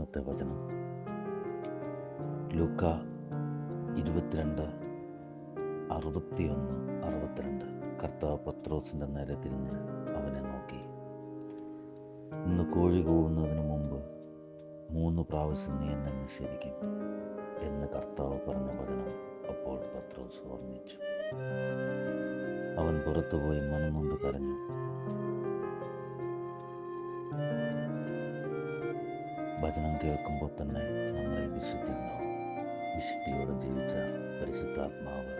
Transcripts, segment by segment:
ഇന്നത്തെ വചനം. ലൂക്ക ഇരുപത്തിരണ്ട് അറുപത്തിയൊന്ന് അറുപത്തിരണ്ട്. കർത്താവ് പത്രോസിന്റെ നേരെ തിരിഞ്ഞ് അവനെ നോക്കി. ഇന്ന് കോഴി കൂവുന്നതിന് മുമ്പ് മൂന്ന് പ്രാവശ്യം നീ എന്നെ നിഷേധിക്കും എന്ന് കർത്താവ് പറഞ്ഞ വചനം അപ്പോൾ പത്രോസ് ഓർമ്മിച്ചു അവൻ പുറത്തുപോയി മനംനൊന്ത് കരഞ്ഞു. വചനം കേൾക്കുമ്പോൾ തന്നെ നമ്മളിൽ വിശുദ്ധി ഉണ്ടാവും വിശുദ്ധിയോടെ ജീവിച്ച പരിശുദ്ധാത്മാവ്.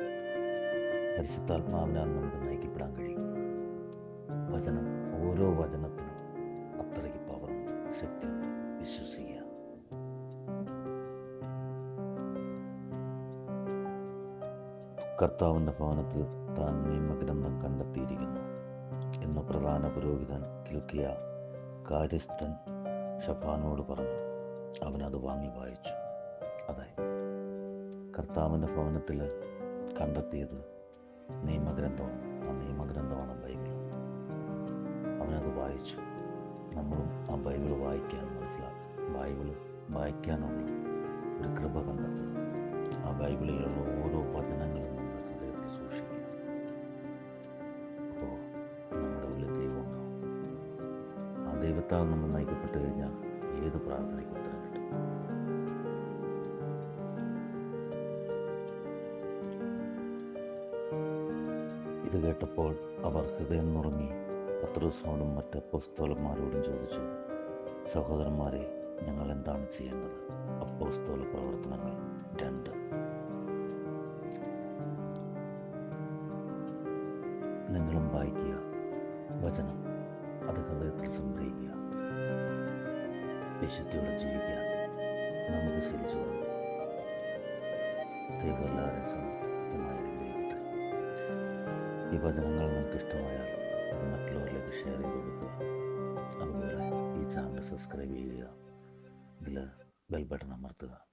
പരിശുദ്ധാത്മാവിനാൽ നമുക്ക് നയിക്കപ്പെടാൻ കഴിയും വചനം ഓരോ വചനത്തിനും അത്രയ്ക്ക് പവറുണ്ട് ശക്തിയുണ്ട് വിശ്വസിക്കുക. കർത്താവിന്റെ ഭവനത്തിൽ താൻ നിയമഗ്രന്ഥം കണ്ടെത്തിയിരിക്കുന്നു. എന്ന് പ്രധാന പുരോഹിതൻ കിൽക്കിയ കാര്യസ്ഥൻ ഷഫാനോട് പറഞ്ഞു അവനത് വാങ്ങി വായിച്ചു. അതെ കർത്താവിന്റെ ഭവനത്തിൽ കണ്ടെത്തിയത് നിയമഗ്രന്ഥമാണ്. ആ നിയമഗ്രന്ഥമാണ് ബൈബിൾ അവനത് വായിച്ചു. നമ്മളും ആ ബൈബിൾ വായിക്കാൻ മനസ്സിലാക്കും. ബൈബിൾ വായിക്കാനുള്ള ഒരു കൃപ കണ്ടെത്തുക ആ ബൈബിളിലുള്ള ഓരോ വചനങ്ങളും ദൈവത്താൽ നമ്മൾ നയിക്കപ്പെട്ട് കഴിഞ്ഞാൽ ഏത് പ്രാർത്ഥനയ്ക്ക് ഉത്തരം കിട്ടും. ഇത് കേട്ടപ്പോൾ അവർ ഹൃദയം നുറങ്ങി പത്രോസിനോടും മറ്റ് അപ്പോസ്തോലന്മാരോടും ചോദിച്ചു സഹോദരന്മാരെ ഞങ്ങൾ എന്താണ് ചെയ്യേണ്ടത്? അപ്പോസ്തോല പ്രവർത്തനങ്ങൾ രണ്ട്. നിങ്ങളും വായിക്കുക വചനം. അത് ഹൃദയത്തിൽ സംഗ്രഹിക്കുക. വിശുദ്ധിയോടെ ജീവിക്കാൻ നമുക്ക് അനുഗ്രഹിക്കട്ടെ ഈ വചനങ്ങൾ നമുക്ക് ഇഷ്ടമായാൽ അത് മറ്റുള്ളവരിലേക്ക് ഷെയർ ചെയ്ത് കൊടുക്കുക. അതുപോലെ ഈ ചാനൽ സബ്സ്ക്രൈബ് ചെയ്യുക. ഇതിൽ ബെൽ ബട്ടൺ അമർത്തുക.